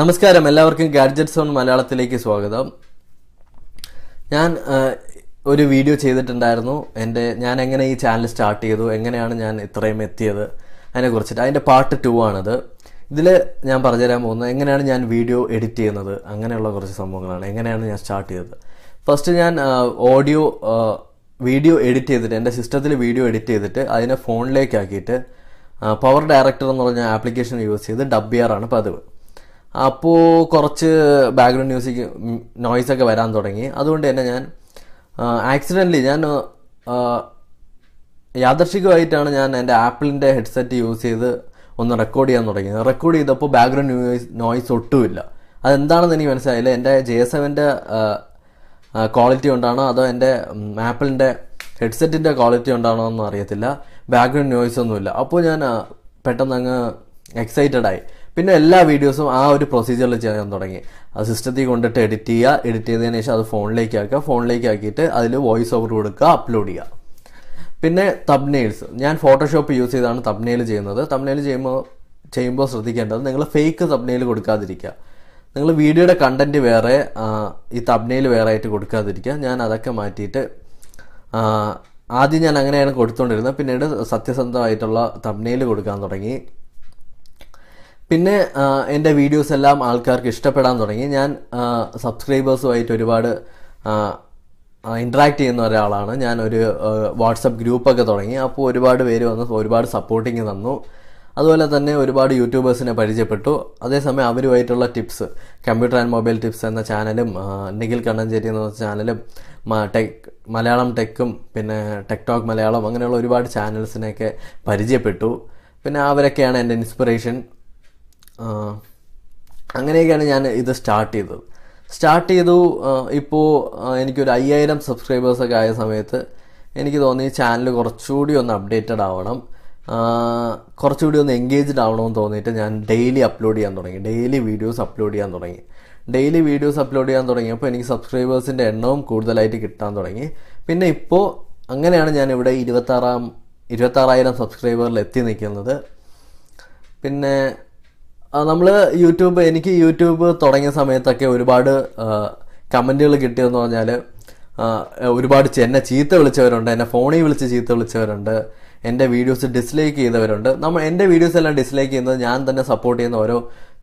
നമസ്കാരം. എല്ലാവർക്കും gadgets on മലയാളത്തിലേക്ക് സ്വാഗതം. ഞാൻ ഒരു വീഡിയോ ചെയ്തിട്ടുണ്ടായിരുന്നു. എന്റെ ഞാൻ എങ്ങനെ ഈ ചാനൽ സ്റ്റാർട്ട് ചെയ്തു? എങ്ങനെയാണ് ഞാൻ ഇത്രയും എത്തിയത്? അതിനെ കുറിച്ചിട്ട്. അതിന്റെ പാർട്ട് ടു ആണത്. ഇതിൽ ഞാൻ പറഞ്ഞുതരാൻ പോകുന്നത് എങ്ങനെയാണ് ഞാൻ വീഡിയോ എഡിറ്റ് ചെയ്യുന്നത്? അങ്ങനെയുള്ള കുറച്ച് സംഭവങ്ങളാണ്. എങ്ങനെയാണ് ഞാൻ സ്റ്റാർട്ട് ചെയ്തത്? ഫസ്റ്റ് ഞാൻ ഓഡിയോ വീഡിയോ എഡിറ്റ് ചെയ്തിട്ട് എന്റെ സിസ്റ്റത്തിൽ വീഡിയോ എഡിറ്റ് ചെയ്തിട്ട് അതിനെ ഫോണിലേക്ക് ആക്കിയിട്ട് പവർ ഡയറക്ടർ എന്ന് പറഞ്ഞ ആപ്ലിക്കേഷൻ യൂസ് ചെയ്ത് ഡബ് ആണ് പതിവ്. അപ്പോൾ കുറച്ച് ബാക്ക്ഗ്രൗണ്ട് മ്യൂസിക് നോയ്സ് ഒക്കെ വരാൻ തുടങ്ങി. അതുകൊണ്ട് തന്നെ ഞാൻ ആക്സിഡന്റലി ഞാൻ യാദർശികമായിട്ടാണ് ഞാൻ എന്റെ ആപ്പിളിന്റെ ഹെഡ്സെറ്റ് യൂസ് ചെയ്ത് ഒന്ന് റെക്കോർഡ് ചെയ്യാൻ തുടങ്ങിയത്. റെക്കോർഡ് ചെയ്തപ്പോൾ ബാക്ക്ഗ്രൗണ്ട് നോയ്സ് നോയ്സ് ഒട്ടുമില്ല. അതെന്താണെന്ന് എനിക്ക് മനസ്സിലായില്ല. എന്റെ ജെ എസ് എമ്മിന്റെ ക്വാളിറ്റി കൊണ്ടാണോ അതോ എന്റെ ആപ്പിളിന്റെ ഹെഡ്സെറ്റിന്റെ ക്വാളിറ്റി കൊണ്ടാണോ എന്നും അറിയത്തില്ല ബാക്ക്ഗ്രൗണ്ട് നോയ്സ് ഒന്നുമില്ല. അപ്പോൾ ഞാൻ പെട്ടെന്ന് അങ്ങ് എക്സൈറ്റഡ് ആയി. പിന്നെ എല്ലാ വീഡിയോസും ആ ഒരു പ്രൊസീജിയറിൽ ചെയ്യാൻ തുടങ്ങി. അത് സിസ്റ്റത്തിൽ കൊണ്ടിട്ട് എഡിറ്റ് ചെയ്യുക എഡിറ്റ് ചെയ്തതിന് ശേഷം അത് ഫോണിലേക്ക് ആക്കുക. ഫോണിലേക്ക് ആക്കിയിട്ട് അതിൽ വോയിസ് ഓവർ കൊടുക്കുക അപ്ലോഡ് ചെയ്യുക. പിന്നെ തബ്നെയിൽസ് ഞാൻ ഫോട്ടോഷോപ്പ് യൂസ് ചെയ്താണ് തബ്നെയിൽ ചെയ്യുന്നത്. തബ്നെയിൽ ചെയ്യുമ്പോൾ ചെയ്യുമ്പോൾ ശ്രദ്ധിക്കേണ്ടത് നിങ്ങൾ ഫേക്ക് തബ്നെയിൽ കൊടുക്കാതിരിക്കുക. നിങ്ങൾ വീഡിയോയുടെ കണ്ടന്റ് വേറെ ഈ തബ്നെയിൽ വേറെ ആയിട്ട് കൊടുക്കാതിരിക്കുക. ഞാൻ അതൊക്കെ മാറ്റിയിട്ട് ആദ്യം ഞാൻ അങ്ങനെയാണ് കൊടുത്തുകൊണ്ടിരുന്നത് പിന്നീട് സത്യസന്ധമായിട്ടുള്ള തബ്നെയിൽ കൊടുക്കാൻ തുടങ്ങി. പിന്നെ എന്റെ വീഡിയോസ് എല്ലാം ആൾക്കാർക്ക് ഇഷ്ടപ്പെടാൻ തുടങ്ങി. ഞാൻ സബ്സ്ക്രൈബേഴ്സുമായിട്ട് ഒരുപാട് ഇൻട്രാക്ട് ചെയ്യുന്ന ഒരാളാണ്. ഞാൻ ഒരു വാട്സപ്പ് ഗ്രൂപ്പൊക്കെ തുടങ്ങി. അപ്പോൾ ഒരുപാട് പേര് വന്ന്. ഒരുപാട് സപ്പോർട്ടിങ് തന്നു. അതുപോലെ തന്നെ ഒരുപാട് യൂട്യൂബേഴ്സിനെ പരിചയപ്പെട്ടു. അതേസമയം അവരുമായിട്ടുള്ള tips computer and mobile tips എന്ന ചാനലും നിഖിൽ കണ്ണഞ്ചേരി എന്ന ചാനലും ടെക് മലയാളം ടെക്കും പിന്നെ ടെക്ടോക്ക് മലയാളം അങ്ങനെയുള്ള ഒരുപാട് ചാനൽസിനെയൊക്കെ പരിചയപ്പെട്ടു. പിന്നെ അവരൊക്കെയാണ് എന്റെ ഇൻസ്പിറേഷൻ അങ്ങനെയൊക്കെയാണ് ഞാൻ ഇത് സ്റ്റാർട്ട് ചെയ്തത്. സ്റ്റാർട്ട് ചെയ്തു ഇപ്പോൾ എനിക്കൊരു അയ്യായിരം സബ്സ്ക്രൈബേഴ്സൊക്കെ ആയ സമയത്ത് എനിക്ക് തോന്നി ചാനൽ കുറച്ചുകൂടി ഒന്ന് അപ്ഡേറ്റഡ് ആവണം. കുറച്ചുകൂടി ഒന്ന് എൻഗേജ്ഡ് ആവണമെന്ന് തോന്നിയിട്ട് ഞാൻ ഡെയിലി അപ്ലോഡ് ചെയ്യാൻ തുടങ്ങി. ഡെയിലി വീഡിയോസ് അപ്ലോഡ് ചെയ്യാൻ തുടങ്ങി. ഡെയിലി വീഡിയോസ് അപ്ലോഡ് ചെയ്യാൻ തുടങ്ങിയപ്പോൾ എനിക്ക് സബ്സ്ക്രൈബേഴ്സിന്റെ എണ്ണവും കൂടുതലായിട്ട് കിട്ടാൻ തുടങ്ങി. പിന്നെ ഇപ്പോൾ അങ്ങനെയാണ് ഞാൻ ഇവിടെ ഇരുപത്താറാം ഇരുപത്താറായിരം സബ്സ്ക്രൈബറിൽ എത്തി നിൽക്കുന്നത്. പിന്നെ നമ്മൾ യൂട്യൂബ് എനിക്ക് യൂട്യൂബ് തുടങ്ങിയ സമയത്തൊക്കെ ഒരുപാട് കമന്റുകൾ കിട്ടിയെന്ന് പറഞ്ഞാൽ ഒരുപാട് എന്നെ ചീത്ത വിളിച്ചവരുണ്ട് എന്നെ ഫോണിൽ വിളിച്ച് ചീത്ത വിളിച്ചവരുണ്ട് എന്റെ വീഡിയോസ് ഡിസ്ലൈക്ക് ചെയ്തവരുണ്ട്. നമ്മൾ എന്റെ വീഡിയോസ് എല്ലാം ഡിസ്ലൈക്ക് ചെയ്യുന്നത് ഞാൻ തന്നെ സപ്പോർട്ട് ചെയ്യുന്ന ഓരോ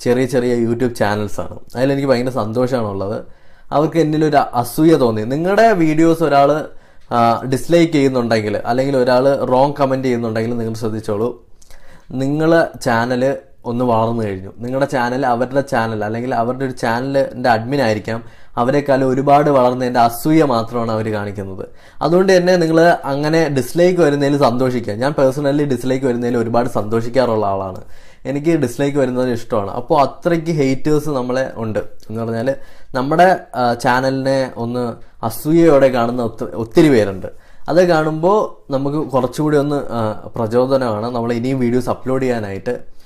ചെറിയ ചെറിയ യൂട്യൂബ് ചാനൽസാണ്. അതിലെനിക്ക് ഭയങ്കര സന്തോഷമാണുള്ളത്. അവർക്ക് എന്നിലൊരു അസൂയ തോന്നി. നിങ്ങളുടെ വീഡിയോസ് ഒരാൾ ഡിസ്ലൈക്ക് ചെയ്യുന്നുണ്ടെങ്കിൽ അല്ലെങ്കിൽ ഒരാൾ റോങ് കമന്റ് ചെയ്യുന്നുണ്ടെങ്കിൽ നിങ്ങൾ ശ്രദ്ധിച്ചോളൂ. നിങ്ങളെ ചാനൽ ഒന്ന് വളർന്നു കഴിഞ്ഞു. നിങ്ങളുടെ ചാനൽ അവരുടെ ചാനൽ അല്ലെങ്കിൽ അവരുടെ ഒരു ചാനലിന്റെ അഡ്മിൻ ആയിരിക്കാം. അവരെക്കാളും ഒരുപാട് വളർന്നതിന്റെ അസൂയ മാത്രമാണ് അവർ കാണിക്കുന്നത്. അതുകൊണ്ട് തന്നെ നിങ്ങൾ അങ്ങനെ ഡിസ്ലൈക്ക് വരുന്നതിൽ സന്തോഷിക്കുക. ഞാൻ പേഴ്സണലി ഡിസ്ലൈക്ക് വരുന്നതിൽ ഒരുപാട് സന്തോഷിക്കാറുള്ള ആളാണ്. എനിക്ക് ഡിസ്ലൈക്ക് വരുന്നത് ഇഷ്ടമാണ്. അപ്പോൾ അത്രയ്ക്ക് ഹെയ്റ്റേഴ്സ് നമ്മളെ ഉണ്ട്. എന്ന് പറഞ്ഞാൽ നമ്മുടെ ചാനലിനെ ഒന്ന് അസൂയയോടെ കാണുന്ന ഒത്തിരി പേരുണ്ട്. അത് കാണുമ്പോൾ നമുക്ക് കുറച്ചുകൂടി ഒന്ന് പ്രചോദനമാണ്. നമ്മൾ ഇനിയും വീഡിയോസ് അപ്ലോഡ് ചെയ്യാനായിട്ട്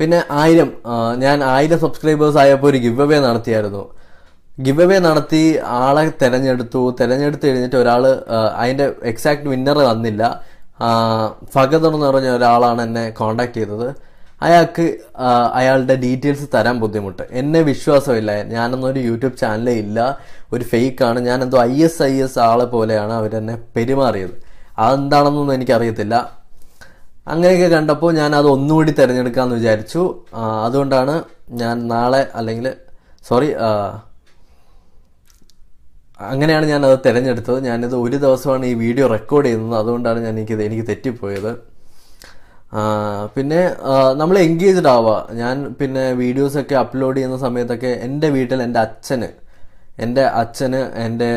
പിന്നെ ആയിരം ഞാൻ ആയിരം സബ്സ്ക്രൈബേഴ്സ് ആയപ്പോൾ ഒരു ഗിവ് അവേ നടത്തിയായിരുന്നു. ഗിവ് അവേ നടത്തി ആളെ തിരഞ്ഞെടുത്തു. തിരഞ്ഞെടുത്ത് കഴിഞ്ഞിട്ട് ഒരാൾ അതിന്റെ എക്സാക്ട് വിന്നർ വന്നില്ല. ആ, എന്ന് പറഞ്ഞ ഒരാളാണ് എന്നെ കോണ്ടാക്ട് ചെയ്തത്. അയാൾക്ക് അയാളുടെ ഡീറ്റെയിൽസ് തരാൻ ബുദ്ധിമുട്ട്. എന്നെ വിശ്വാസമില്ല. ഞാനൊന്നൊരു യൂട്യൂബ് ചാനലേ ഇല്ല. ഒരു ഫേക്കാണ് ഞാനെന്തോ ഐ എസ് ഐ എസ് ആളെ പോലെയാണ് അവരെന്നെ പെരുമാറിയത്. അതെന്താണെന്നൊന്നും എനിക്കറിയത്തില്ല. അങ്ങനെയൊക്കെ കണ്ടപ്പോൾ ഞാൻ അത് ഒന്നുകൂടി തിരഞ്ഞെടുക്കാമെന്ന് വിചാരിച്ചു. അതുകൊണ്ടാണ് ഞാൻ നാളെ അല്ലെങ്കിൽ സോറി അങ്ങനെയാണ് ഞാൻ അത് തിരഞ്ഞെടുത്തത്. ഞാനിത് ഒരു ദിവസമാണ് ഈ വീഡിയോ റെക്കോർഡ് ചെയ്യുന്നത്. അതുകൊണ്ടാണ് ഞാൻ എനിക്ക് എനിക്ക് തെറ്റിപ്പോയത്. പിന്നെ നമ്മൾ എൻഗേജ്ഡ് ആവുക ഞാൻ പിന്നെ വീഡിയോസൊക്കെ അപ്ലോഡ് ചെയ്യുന്ന സമയത്തൊക്കെ എന്റെ വീട്ടിൽ എന്റെ അച്ഛന് എന്റെ അച്ഛന് എന്റെ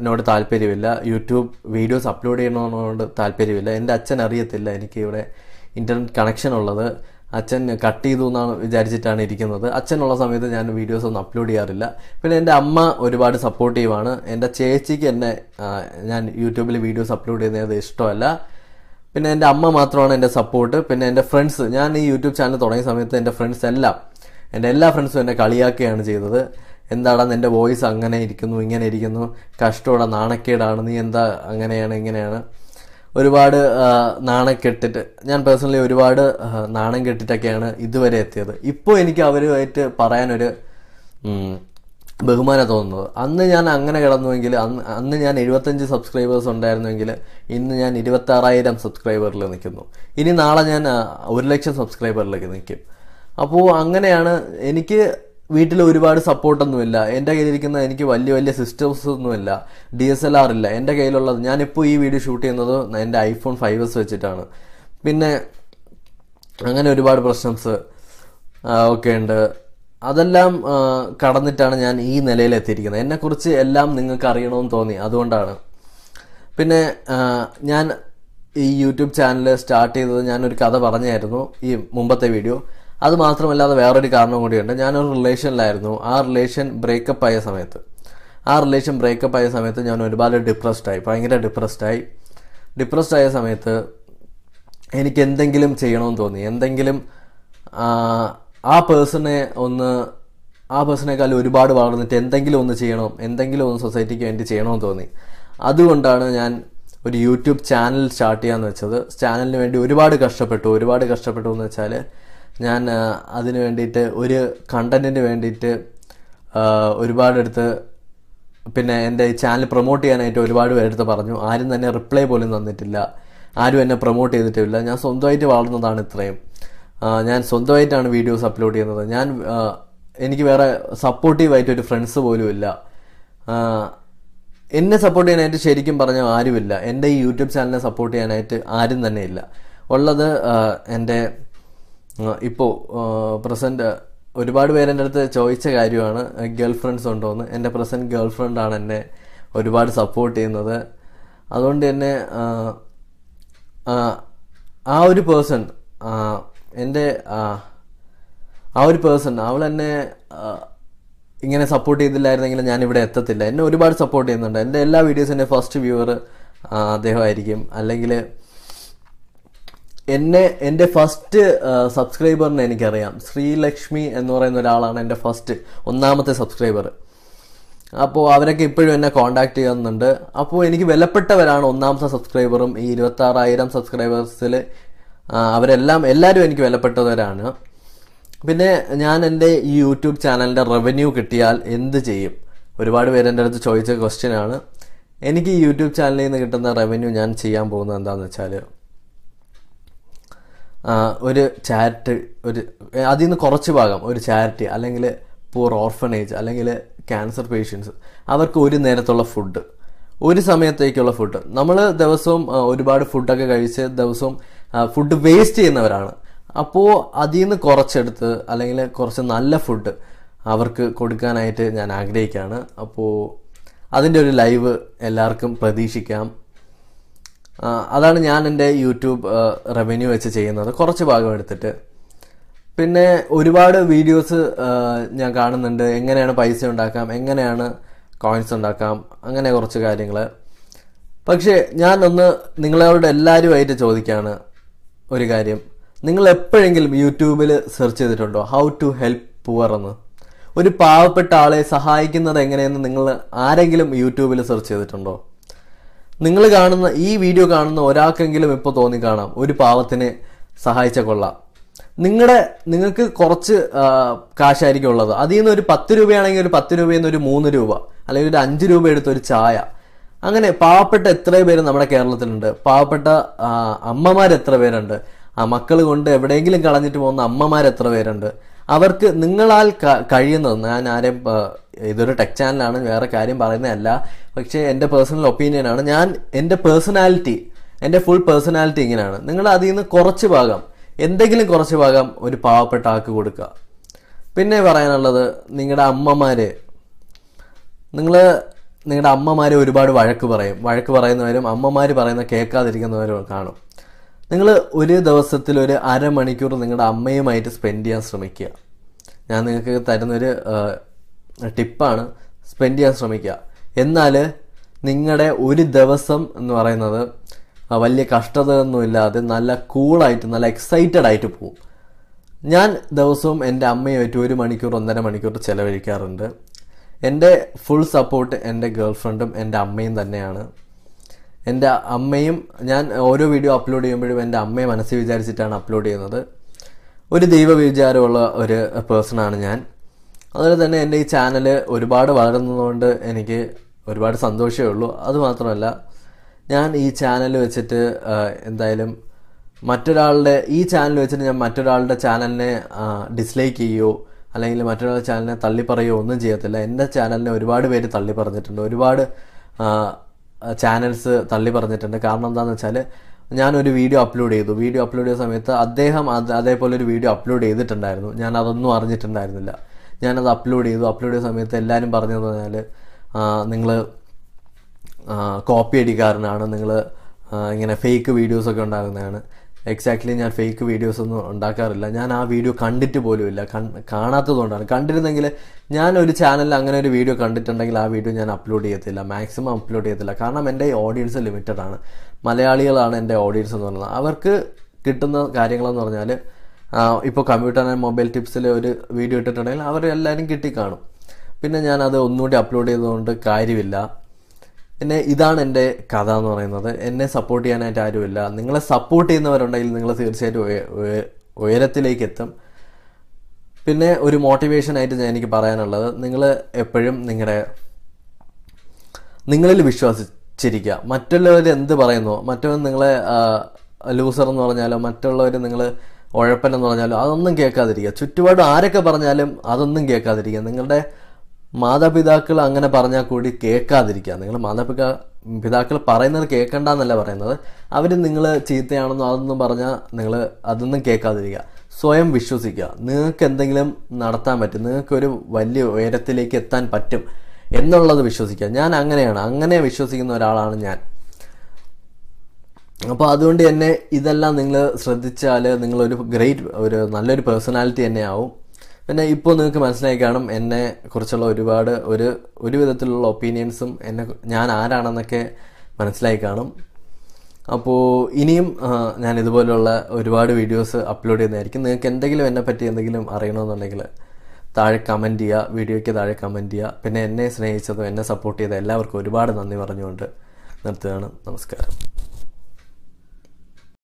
യൂട്യൂബിനോട് താല്പര്യമില്ല. യൂട്യൂബ് വീഡിയോസ് അപ്ലോഡ് ചെയ്യണമെന്നോട് താല്പര്യമില്ല. എന്റെ അച്ഛൻ അറിയത്തില്ല എനിക്ക് ഇവിടെ ഇന്റർനെറ്റ് കണക്ഷൻ ഉള്ളത്. അച്ഛൻ കട്ട് ചെയ്തു എന്നാണ് വിചാരിച്ചിട്ടാണ് ഇരിക്കുന്നത്. അച്ഛനുള്ള സമയത്ത് ഞാൻ വീഡിയോസ് ഒന്നും അപ്ലോഡ് ചെയ്യാറില്ല. പിന്നെ എന്റെ അമ്മ ഒരുപാട് സപ്പോർട്ടീവാണ് എന്റെ ചേച്ചിക്ക് എന്നെ ഞാൻ യൂട്യൂബിൽ വീഡിയോസ് അപ്ലോഡ് ചെയ്യുന്നത് ഇഷ്ടമല്ല. പിന്നെ എന്റെ അമ്മ മാത്രമാണ് എന്റെ സപ്പോർട്ട് പിന്നെ എന്റെ ഫ്രണ്ട്സ് ഞാൻ ഈ യൂട്യൂബ് ചാനൽ തുടങ്ങിയ സമയത്ത് എന്റെ ഫ്രണ്ട്സ് എല്ലാം എന്റെ എല്ലാ ഫ്രണ്ട്സും എന്നെ കളിയാക്കുകയാണ് ചെയ്തത്. എന്താടാ നിന്റെ വോയിസ് അങ്ങനെ ഇരിക്കുന്നു ഇങ്ങനെ ഇരിക്കുന്നു? കഷ്ടമാണ് നാണക്കേടാണ്. നീ എന്താ അങ്ങനെയാണ് ഇങ്ങനെയാണ്? ഒരുപാട് നാണം കെട്ടിട്ട് ഞാൻ പേഴ്സണലി ഒരുപാട് നാണം കെട്ടിട്ടൊക്കെയാണ് ഇതുവരെ എത്തിയത്. ഇപ്പോൾ എനിക്ക് അവരുമായിട്ട് പറയാനൊരു ബഹുമാനം തോന്നുന്നത്. അന്ന് ഞാൻ അങ്ങനെ കിടന്നുവെങ്കിൽ അന്ന് അന്ന് ഞാൻ എഴുപത്തഞ്ച് സബ്സ്ക്രൈബേഴ്സ് ഉണ്ടായിരുന്നുവെങ്കിൽ ഇന്ന് ഞാൻ ഇരുപത്തി ആറായിരം സബ്സ്ക്രൈബറിൽ നിൽക്കുന്നു. ഇനി നാളെ ഞാൻ ഒരു ലക്ഷം സബ്സ്ക്രൈബറിലേക്ക് നിൽക്കും. അപ്പോൾ അങ്ങനെയാണ് എനിക്ക് വീട്ടിൽ ഒരുപാട് സപ്പോർട്ടൊന്നുമില്ല എന്റെ കയ്യിലിരിക്കുന്ന എനിക്ക് വലിയ വലിയ സിസ്റ്റംസ് ഒന്നുമില്ല. ഡി എസ് എൽ ആർ ഇല്ല. എന്റെ കയ്യിലുള്ളത് ഞാനിപ്പോൾ ഈ വീഡിയോ ഷൂട്ട് ചെയ്യുന്നത് എന്റെ ഐഫോൺ ഫൈവ് എസ് വെച്ചിട്ടാണ്. പിന്നെ അങ്ങനെ ഒരുപാട് പ്രശ്നംസ് ഒക്കെ ഉണ്ട്. അതെല്ലാം കടന്നിട്ടാണ് ഞാൻ ഈ നിലയിൽ എത്തിയിരിക്കുന്നത് എന്നെക്കുറിച്ച് എല്ലാം നിങ്ങൾക്ക് അറിയണമെന്ന് തോന്നി. അതുകൊണ്ടാണ്. പിന്നെ ഞാൻ ഈ യൂട്യൂബ് ചാനൽ സ്റ്റാർട്ട് ചെയ്തത് ഞാനൊരു കഥ പറഞ്ഞായിരുന്നു ഈ മുമ്പത്തെ വീഡിയോ അത് മാത്രമല്ലാതെ വേറൊരു കാരണം കൂടിയുണ്ട്. ഞാനൊരു റിലേഷനിലായിരുന്നു. ആ റിലേഷൻ ബ്രേക്കപ്പ് ആയ സമയത്ത്. ആ റിലേഷൻ ബ്രേക്കപ്പ് ആയ സമയത്ത് ഞാൻ ഒരുപാട് ഡിപ്രസ്ഡ് ആയി. ഭയങ്കര ഡിപ്രസ്ഡ് ആയി. ഡിപ്രസ്ഡ് ആയ സമയത്ത് എനിക്ക് എന്തെങ്കിലും ചെയ്യണമെന്ന് തോന്നി. എന്തെങ്കിലും ആ, പേഴ്സണെ ഒന്ന് ആ പേഴ്സണേക്കാൾ ഒരുപാട് വളർന്നിട്ട് എന്തെങ്കിലും ഒന്ന് ചെയ്യണം എന്തെങ്കിലും ഒന്ന് സൊസൈറ്റിക്ക് വേണ്ടി ചെയ്യണമെന്ന് തോന്നി. അതുകൊണ്ടാണ് ഞാൻ ഒരു യൂട്യൂബ് ചാനൽ സ്റ്റാർട്ട് ചെയ്യാന്ന് വെച്ചത്. ചാനലിന് വേണ്ടി ഒരുപാട് കഷ്ടപ്പെട്ടു. ഒരുപാട് കഷ്ടപ്പെട്ടു എന്ന് വെച്ചാൽ ഞാൻ അതിന് വേണ്ടിയിട്ട് ഒരു കണ്ടന്റിന് വേണ്ടിയിട്ട് ഒരുപാടെടുത്ത് പിന്നെ എന്റെ ചാനൽ പ്രൊമോട്ട് ചെയ്യാനായിട്ട് ഒരുപാട് പേരെടുത്ത് പറഞ്ഞു. ആരും തന്നെ റിപ്ലൈ പോലും തന്നിട്ടില്ല. ആരും എന്നെ പ്രൊമോട്ട് ചെയ്തിട്ടില്ല. ഞാൻ സ്വന്തമായിട്ട് വളർന്നതാണ് ഇത്രയും. ഞാൻ സ്വന്തമായിട്ടാണ് വീഡിയോസ് അപ്ലോഡ് ചെയ്യുന്നത്. ഞാൻ എനിക്ക് വേറെ സപ്പോർട്ടീവായിട്ട് ഒരു ഫ്രണ്ട്സ് പോലും ഇല്ല എന്നെ സപ്പോർട്ട് ചെയ്യാനായിട്ട് ശരിക്കും പറഞ്ഞാൽ ആരുമില്ല. എന്റെ ഈ യൂട്യൂബ് ചാനലിനെ സപ്പോർട്ട് ചെയ്യാനായിട്ട് ആരും തന്നെ ഇല്ല ഉള്ളത് എന്റെ ഇപ്പോൾ പ്രസന്റ് ഒരുപാട് പേര് എന്റെ അടുത്ത് ചോദിച്ച കാര്യമാണ് ഗേൾ ഫ്രണ്ട്സ് ഉണ്ടോ എന്ന് എന്റെ പ്രസന്റ് ഗേൾ ഫ്രണ്ടാണ് എന്നെ ഒരുപാട് സപ്പോർട്ട് ചെയ്യുന്നത്. അതുകൊണ്ട് തന്നെ ആ, ഒരു പേഴ്സൺ എന്റെ ആ ഒരു പേഴ്സൺ അവൾ എന്നെ ഇങ്ങനെ സപ്പോർട്ട് ചെയ്തില്ലായിരുന്നെങ്കിൽ ഞാൻ ഇവിടെ എത്തത്തില്ല. എന്നെ ഒരുപാട് സപ്പോർട്ട് ചെയ്യുന്നുണ്ട്. എന്റെ എല്ലാ വീഡിയോസിന്റെ ഫസ്റ്റ് വ്യൂവർ അദ്ദേഹമായിരിക്കും. അല്ലെങ്കിൽ എന്നെ എന്റെ ഫസ്റ്റ് സബ്സ്ക്രൈബറിനെ എനിക്കറിയാം. ശ്രീലക്ഷ്മി എന്ന് പറയുന്ന ഒരാളാണ് എന്റെ ഫസ്റ്റ് ഒന്നാമത്തെ സബ്സ്ക്രൈബർ അപ്പോൾ അവരൊക്കെ ഇപ്പോഴും എന്നെ കോണ്ടാക്ട് ചെയ്യുന്നുണ്ട്. അപ്പോൾ എനിക്ക് വിലപ്പെട്ടവരാണ് ഒന്നാമത്തെ സബ്സ്ക്രൈബറും ഈ ഇരുപത്താറായിരം സബ്സ്ക്രൈബേഴ്സിൽ അവരെല്ലാം എല്ലാവരും എനിക്ക് വിലപ്പെട്ടവരാണ്. പിന്നെ ഞാൻ എന്റെ ഈ യൂട്യൂബ് ചാനലിന്റെ റവന്യൂ കിട്ടിയാൽ എന്ത് ചെയ്യും? ഒരുപാട് പേര് എന്റെ അടുത്ത് ചോദിച്ച ക്വസ്റ്റ്യനാണ് എനിക്ക് ഈ യൂട്യൂബ് ചാനലിൽ നിന്ന് കിട്ടുന്ന റവന്യൂ ഞാൻ ചെയ്യാൻ പോകുന്നത് എന്താണെന്ന് വെച്ചാൽ ഒരു ചാരിറ്റി ഒരു അതിൽ നിന്ന് കുറച്ച് ഭാഗം ഒരു ചാരിറ്റി അല്ലെങ്കിൽ പൂർ ഓർഫനേജ് അല്ലെങ്കിൽ ക്യാൻസർ പേഷ്യൻസ് അവർക്ക് ഒരു നേരത്തുള്ള ഫുഡ് ഒരു സമയത്തേക്കുള്ള ഫുഡ് നമ്മൾ ദിവസവും ഒരുപാട് ഫുഡൊക്കെ കഴിച്ച് ദിവസവും ഫുഡ് വേസ്റ്റ് ചെയ്യുന്നവരാണ്. അപ്പോൾ അതിൽ നിന്ന് കുറച്ചെടുത്ത് അല്ലെങ്കിൽ കുറച്ച് നല്ല ഫുഡ് അവർക്ക് കൊടുക്കാനായിട്ട് ഞാൻ ആഗ്രഹിക്കുകയാണ്. അപ്പോൾ അതിന്റെ ഒരു ലൈവ് എല്ലാവർക്കും പ്രതീക്ഷിക്കാം. അതാണ് ഞാൻ എന്റെ യൂട്യൂബ് റവന്യൂ വെച്ച് ചെയ്യുന്നത്. കുറച്ച് ഭാഗം എടുത്തിട്ട്. പിന്നെ ഒരുപാട് വീഡിയോസ് ഞാൻ കാണുന്നുണ്ട്. എങ്ങനെയാണ് പൈസ ഉണ്ടാക്കാം? എങ്ങനെയാണ് കോയിൻസ് ഉണ്ടാക്കാം? അങ്ങനെ കുറച്ച് കാര്യങ്ങൾ. പക്ഷേ ഞാൻ ഒന്ന് നിങ്ങളോട് എല്ലാവരുമായിട്ട് ചോദിക്കുകയാണ് ഒരു കാര്യം. നിങ്ങൾ എപ്പോഴെങ്കിലും യൂട്യൂബിൽ സെർച്ച് ചെയ്തിട്ടുണ്ടോ? ഹൗ ടു ഹെൽപ്പ് പുവർ എന്ന്. ഒരു പാവപ്പെട്ട ആളെ സഹായിക്കുന്നത് എങ്ങനെയെന്ന് നിങ്ങൾ ആരെങ്കിലും യൂട്യൂബിൽ സെർച്ച് ചെയ്തിട്ടുണ്ടോ? നിങ്ങൾ കാണുന്ന ഈ വീഡിയോ കാണുന്ന ഒരാൾക്കെങ്കിലും ഇപ്പോൾ തോന്നി കാണാം. ഒരു പാവത്തിനെ സഹായിച്ച കൊള്ളാം. നിങ്ങളുടെ നിങ്ങൾക്ക് കുറച്ച് കാശായിരിക്കും ഉള്ളത്. അതിൽ നിന്ന് ഒരു പത്ത് രൂപയാണെങ്കിൽ ഒരു പത്ത് രൂപയിൽ നിന്ന് ഒരു മൂന്ന് രൂപ അല്ലെങ്കിൽ ഒരു അഞ്ച് രൂപ എടുത്ത് ഒരു ചായ. അങ്ങനെ പാവപ്പെട്ട എത്ര പേര് നമ്മുടെ കേരളത്തിലുണ്ട്. പാവപ്പെട്ട അമ്മമാർ എത്ര പേരുണ്ട്? ആ മക്കൾ കൊണ്ട് എവിടെയെങ്കിലും കളഞ്ഞിട്ട് പോകുന്ന അമ്മമാർ എത്ര പേരുണ്ട്? അവർക്ക് നിങ്ങളാൽ കഴിയുന്നത് ഞാൻ ആരെയും ഇതൊരു ടെക് ചാനലാണ് വേറെ കാര്യം പറയുന്നതല്ല പക്ഷേ എന്റെ പേഴ്സണൽ ഒപ്പീനിയനാണ് ഞാൻ എന്റെ പേഴ്സണാലിറ്റി എന്റെ ഫുൾ പേഴ്സണാലിറ്റി ഇങ്ങനെയാണ്. നിങ്ങൾ അതിൽ നിന്ന് കുറച്ച് ഭാഗം എന്തെങ്കിലും കുറച്ച് ഭാഗം ഒരു പാവപ്പെട്ട ആൾക്ക് കൊടുക്കുക. പിന്നെ പറയാനുള്ളത് നിങ്ങളുടെ അമ്മമാര്. നിങ്ങൾ നിങ്ങളുടെ അമ്മമാരെ ഒരുപാട് വഴക്ക് പറയും. വഴക്ക് പറയുന്നവരും അമ്മമാർ പറയുന്ന കേൾക്കാതിരിക്കുന്നവരും കാണും. നിങ്ങൾ ഒരു ദിവസത്തിൽ ഒരു അരമണിക്കൂർ നിങ്ങളുടെ അമ്മയുമായിട്ട് സ്പെൻഡ് ചെയ്യാൻ ശ്രമിക്കുക. ഞാൻ നിങ്ങൾക്ക് തരുന്നൊരു ടിപ്പാണ് സ്പെൻഡ് ചെയ്യാൻ ശ്രമിക്കുക. എന്നാൽ നിങ്ങളുടെ ഒരു ദിവസം എന്ന് പറയുന്നത് വലിയ കഷ്ടതയൊന്നുമില്ലാതെ നല്ല കൂളായിട്ട് നല്ല എക്സൈറ്റഡ് ആയിട്ട് പോകും ഞാൻ ദിവസവും എന്റെ അമ്മയുമായിട്ട് ഒരു മണിക്കൂർ ഒന്നര മണിക്കൂർ ചിലവഴിക്കാറുണ്ട്. എന്റെ ഫുൾ സപ്പോർട്ട് എന്റെ ഗേൾഫ്രണ്ടും എന്റെ അമ്മയും തന്നെയാണ്. എന്റെ അമ്മയും ഞാൻ ഓരോ വീഡിയോ അപ്ലോഡ് ചെയ്യുമ്പോഴും എന്റെ അമ്മയെ മനസ്സിൽ വിചാരിച്ചിട്ടാണ് അപ്ലോഡ് ചെയ്യുന്നത്. ഒരു ദൈവ വിചാരമുള്ള ഒരു പേഴ്സണാണ് ഞാൻ. അതുപോലെ തന്നെ എന്റെ ഈ ചാനൽ ഒരുപാട് വളരുന്നതുകൊണ്ട് എനിക്ക് ഒരുപാട് സന്തോഷമേ ഉള്ളൂ. അതുമാത്രമല്ല ഞാൻ ഈ ചാനൽ വെച്ചിട്ട് എന്തായാലും മറ്റൊരാളുടെ ഈ ചാനൽ വെച്ചിട്ട് ഞാൻ മറ്റൊരാളുടെ ചാനലിനെ ഡിസ്ലൈക്ക് ചെയ്യുകയോ അല്ലെങ്കിൽ മറ്റൊരാളുടെ ചാനലിനെ തള്ളി ഒന്നും ചെയ്യത്തില്ല. എന്റെ ചാനലിനെ ഒരുപാട് പേര് തള്ളി പറഞ്ഞിട്ടുണ്ട് ഒരുപാട് ചാനൽസ് തള്ളി പറഞ്ഞിട്ടുണ്ട്. കാരണം എന്താണെന്ന് വെച്ചാൽ ഞാനൊരു വീഡിയോ അപ്ലോഡ് ചെയ്തു. വീഡിയോ അപ്ലോഡ് ചെയ്ത സമയത്ത് അദ്ദേഹം അത് അതേപോലെ ഒരു വീഡിയോ അപ്ലോഡ് ചെയ്തിട്ടുണ്ടായിരുന്നു. ഞാൻ അതൊന്നും അറിഞ്ഞിട്ടുണ്ടായിരുന്നില്ല. ഞാനത് അപ്ലോഡ് ചെയ്തു. അപ്ലോഡ് ചെയ്ത സമയത്ത് എല്ലാവരും പറഞ്ഞതെന്ന് പറഞ്ഞാൽ നിങ്ങൾ കോപ്പി അടിക്കാരനാണ്. നിങ്ങൾ ഇങ്ങനെ ഫേക്ക് വീഡിയോസൊക്കെ ഉണ്ടാകുന്നതാണ് എക്സാക്ട്ലി ഞാൻ ഫേക്ക് വീഡിയോസ് ഒന്നും ഉണ്ടാക്കാറില്ല. ഞാൻ ആ വീഡിയോ കണ്ടിട്ട് പോലുമില്ല കാണാത്തതുകൊണ്ടാണ്. കണ്ടിരുന്നെങ്കിൽ ഞാൻ ഒരു ചാനലിൽ അങ്ങനെ ഒരു വീഡിയോ കണ്ടിട്ടുണ്ടെങ്കിൽ ആ വീഡിയോ ഞാൻ അപ്ലോഡ് ചെയ്യത്തില്ല. മാക്സിമം അപ്ലോഡ് ചെയ്യത്തില്ല. കാരണം എന്റെ ഓഡിയൻസ് ലിമിറ്റഡ് ആണ്. മലയാളികളാണ് എന്റെ ഓഡിയൻസ് എന്ന് പറയുന്നത്. അവർക്ക് കിട്ടുന്ന കാര്യങ്ങളെന്ന് പറഞ്ഞാൽ ഇപ്പോൾ കമ്പ്യൂട്ടർ ആൻഡ് മൊബൈൽ ടിപ്സിൽ ഒരു വീഡിയോ ഇട്ടിട്ടുണ്ടെങ്കിൽ അവരെല്ലാവരും കിട്ടിക്കാണും. പിന്നെ ഞാൻ അത് ഒന്നുകൂടി അപ്ലോഡ് ചെയ്തതുകൊണ്ട് കാര്യമില്ല. പിന്നെ ഇതാണ് എന്റെ കഥ എന്ന് പറയുന്നത്. എന്നെ സപ്പോർട്ട് ചെയ്യാനായിട്ട് ആരുമില്ല. നിങ്ങളെ സപ്പോർട്ട് ചെയ്യുന്നവരുണ്ടെങ്കിൽ നിങ്ങൾ തീർച്ചയായിട്ടും ഉയ- ഉയ- ഉയരത്തിലേക്ക് എത്തും പിന്നെ ഒരു മോട്ടിവേഷനായിട്ട് ഞാൻ എനിക്ക് പറയാനുള്ളത്. നിങ്ങൾ എപ്പോഴും നിങ്ങളുടെ നിങ്ങളിൽ വിശ്വസിച്ചിരിക്കുക. മറ്റുള്ളവർ എന്ത് പറയുന്നോ? മറ്റവൻ നിങ്ങളെ ലൂസർ എന്ന് പറഞ്ഞാലോ മറ്റുള്ളവർ നിങ്ങൾ ഉഴപ്പൻ എന്ന് പറഞ്ഞാലോ അതൊന്നും കേൾക്കാതിരിക്കുക. ചുറ്റുപാടും ആരൊക്കെ പറഞ്ഞാലും അതൊന്നും കേൾക്കാതിരിക്കുക. നിങ്ങളുടെ മാതാപിതാക്കൾ അങ്ങനെ പറഞ്ഞാൽ കൂടി കേൾക്കാതിരിക്കുക. നിങ്ങൾ മാതാപിതാ പിതാക്കൾ പറയുന്നത് കേൾക്കണ്ട എന്നല്ല പറയുന്നത്. അവർ നിങ്ങൾ ചീത്തയാണെന്നോ അതൊന്നും പറഞ്ഞാൽ നിങ്ങൾ അതൊന്നും കേൾക്കാതിരിക്കുക. സ്വയം വിശ്വസിക്കുക. നിങ്ങൾക്ക് എന്തെങ്കിലും നടത്താൻ പറ്റും. നിങ്ങൾക്കൊരു വലിയ ഉയരത്തിലേക്ക് എത്താൻ പറ്റും എന്നുള്ളത് വിശ്വസിക്കുക. ഞാൻ അങ്ങനെയാണ്. അങ്ങനെ വിശ്വസിക്കുന്ന ഒരാളാണ് ഞാൻ. അപ്പോൾ അതുകൊണ്ട് തന്നെ ഇതെല്ലാം നിങ്ങൾ ശ്രദ്ധിച്ചാൽ നിങ്ങളൊരു ഗ്രേറ്റ് ഒരു നല്ലൊരു പേഴ്സണാലിറ്റി തന്നെ ആവും. പിന്നെ ഇപ്പോൾ നിങ്ങൾക്ക് മനസ്സിലായി കാണും എന്നെ കുറിച്ചുള്ള ഒരുപാട് ഒരു ഒരു വിധത്തിലുള്ള ഒപ്പീനിയൻസും എന്നെ ഞാൻ ആരാണെന്നൊക്കെ മനസ്സിലായി കാണും. അപ്പോൾ ഇനിയും ഞാൻ ഇതുപോലുള്ള ഒരുപാട് വീഡിയോസ് അപ്ലോഡ് ചെയ്യുന്നതായിരിക്കും. നിങ്ങൾക്ക് എന്തെങ്കിലും എന്നെ പറ്റി എന്തെങ്കിലും അറിയണമെന്നുണ്ടെങ്കിൽ താഴെ കമന്റ് ചെയ്യുക വീഡിയോയ്ക്ക് താഴെ കമന്റ് ചെയ്യുക പിന്നെ എന്നെ സ്നേഹിച്ചതും എന്നെ സപ്പോർട്ട് ചെയ്ത എല്ലാവർക്കും ഒരുപാട് നന്ദി പറഞ്ഞുകൊണ്ട് നിർത്തുകയാണ്. നമസ്കാരം.